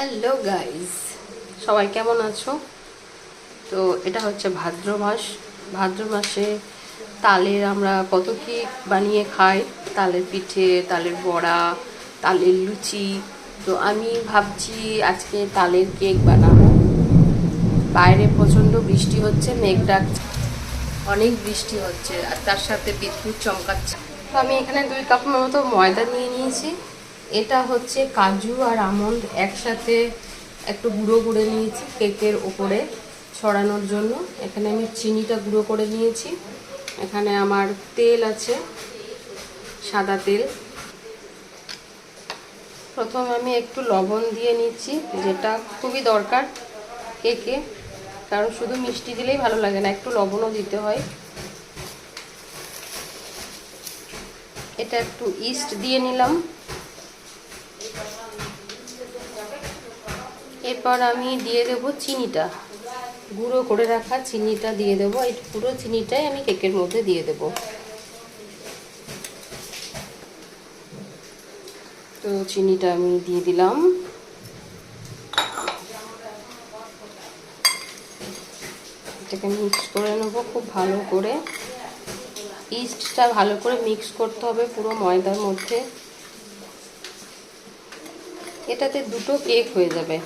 Hello guys সবাই কেমন আছো? তো এটা হচ্ছে ভাদ্র মাস। ভাদ্র মাসে তালের আমরা কত কি বানিয়ে খাই? তালের পিঠে, তালের বড়া, তালের লুচি। তো আমি ভাবছি আজকে তালের কেক বানাবো। বাইরে প্রচণ্ড বৃষ্টি হচ্ছে, মেঘ ডাকছে। অনেক বৃষ্টি হচ্ছে, আর তার সাথে বিদ্যুৎ চমকাচ্ছে। তো আমি এখানে দুই কাপ মতো ময়দা নিয়ে নিয়েছি। এটা হচ্ছে কাজু আর আমন্ড একসাথে একটু গুঁড়ো করে নিয়েছি কেকের ওপরে ছড়ানোর জন্য। এখানে আমি চিনিটা গুঁড়ো করে নিয়েছি। এখানে আমার তেল আছে, সাদা তেল। প্রথম আমি একটু লবণ দিয়ে নিচ্ছি, যেটা খুবই দরকার কেকে। কারণ শুধু মিষ্টি দিলেই ভালো লাগে না, একটু লবণও দিতে হয়। এটা একটু ইস্ট দিয়ে নিলাম। এরপর আমি দিয়ে দেব চিনিটা। গুঁড়ো করে রাখা চিনিটা দিয়ে দেব। এই পুরো চিনিটাই আমি কেকের মধ্যে দিয়ে দেব। তো চিনিটা আমি দিয়ে দিলাম। এটাকে মিক্স করে নেব খুব ভালো করে। ইস্টটা ভালো করে মিক্স করতে হবে পুরো ময়দার মধ্যে। এটাতে দুটো কেক হয়ে যাবে।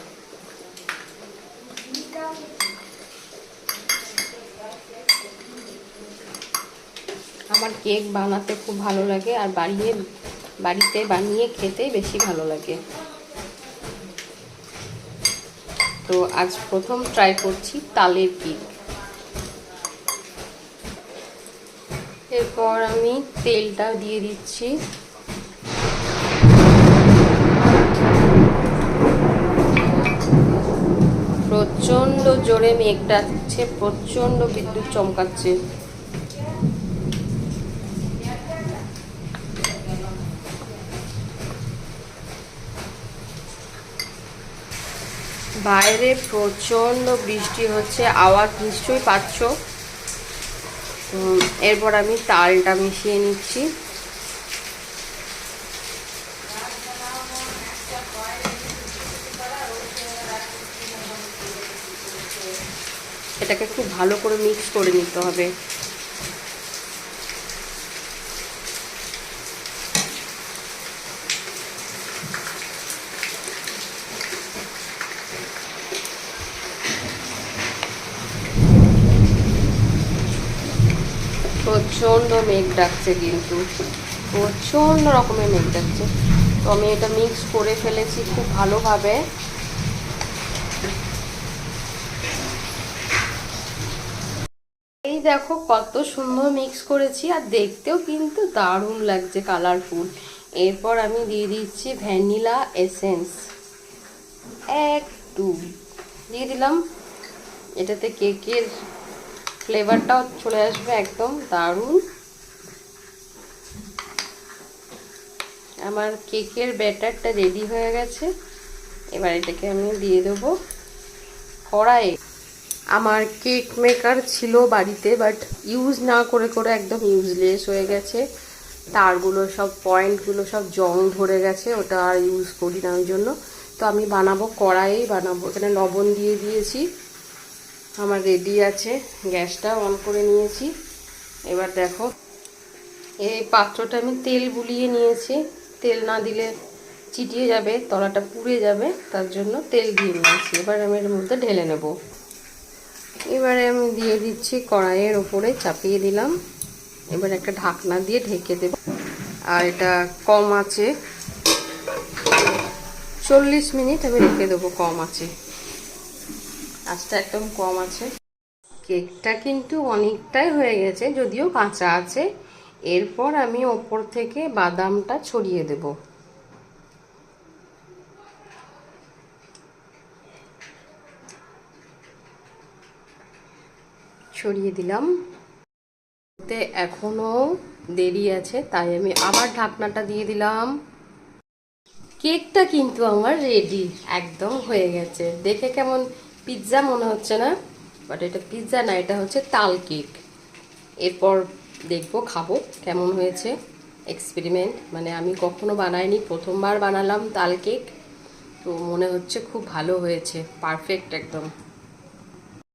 আমার কেক বানাতে খুব ভালো লাগে আর বাড়িয়ে বাড়িতে বানিয়ে খেতে বেশি ভালো লাগে। তো আজ প্রথম ট্রাই করছি তালের কেক। এরপর আমি তেলটা দিয়ে দিচ্ছি। প্রচণ্ড জোরে মেঘ ডাকছে প্রচণ্ড বিদ্যুৎ চমকাচ্ছে। বাইরে প্রচণ্ড বৃষ্টি হচ্ছে, আওয়াজ নিশ্চয়ই পাচ্ছ। এরপর আমি তালটা মিশিয়ে নিচ্ছি। এটাকে খুব ভালো করে মিক্স করে নিতে হবে। প্রচণ্ড মেঘ ডাকছে কিন্তু, প্রচণ্ড রকমের মেঘ ডাকছে। তো আমি এটা মিক্স করে ফেলেছি খুব ভালোভাবে। এই দেখো কত সুন্দর মিক্স করেছি আর দেখতেও কিন্তু দারুণ লাগছে কালারফুল এরপর আমি দিয়ে দিচ্ছি ভ্যানিলা এসেন্স এক একটু দিয়ে দিলাম। এটাতে কেকের ফ্লেভারটাও চলে আসবে একদম দারুণ। আমার কেকের ব্যাটারটা রেডি হয়ে গেছে। এবার এটাকে আমি দিয়ে দেবো কড়াইয়ে। আমার কেক মেকার ছিল বাড়িতে, বাট ইউজ না করে করে একদম ইউজলেস হয়ে গেছে। তারগুলো সব, পয়েন্টগুলো সব জং ধরে গেছে, ওটা আর ইউজ করি না ওই জন্য। তো আমি বানাবো কড়াইয়েই বানাবো। এখানে লবণ দিয়ে দিয়েছি। আমার রেডি আছে। গ্যাসটা অন করে নিয়েছি। এবার দেখো, এই পাত্রটা আমি তেল বুলিয়ে নিয়েছি। তেল না দিলে চিটিয়ে যাবে, তলাটা পুড়ে যাবে, তার জন্য তেল দিয়ে নিয়েছি। এবার আমি এর মধ্যে ঢেলে নেব। এবারে আমি দিয়ে দিচ্ছি কড়াইয়ের ওপরে, চাপিয়ে দিলাম। এবার একটা ঢাকনা দিয়ে ঢেকে দেব। আর এটা কম আছে। চল্লিশ মিনিট আমি রেখে দেবো কম আছে। আঁচটা একদম কম আছে। কেকটা কিন্তু অনেকটাই হয়ে গেছে, যদিও কাঁচা আছে। এরপর আমি ওপর থেকে বাদামটা ছড়িয়ে দেব। ছড়িয়ে দিলাম। এখনও দেরি আছে, তাই আমি আবার ঢাকনাটা দিয়ে দিলাম। কেকটা কিন্তু আমার রেডি একদম হয়ে গেছে। দেখে কেমন পিৎজা মনে হচ্ছে না বাট এটা পিৎজা না, এটা হচ্ছে তাল কেক। এরপর দেখব, খাব, কেমন হয়েছে এক্সপেরিমেন্ট মানে আমি কখনো বানাইনি, প্রথমবার বানালাম তাল কেক, তো মনে হচ্ছে খুব ভালো হয়েছে পারফেক্ট একদম।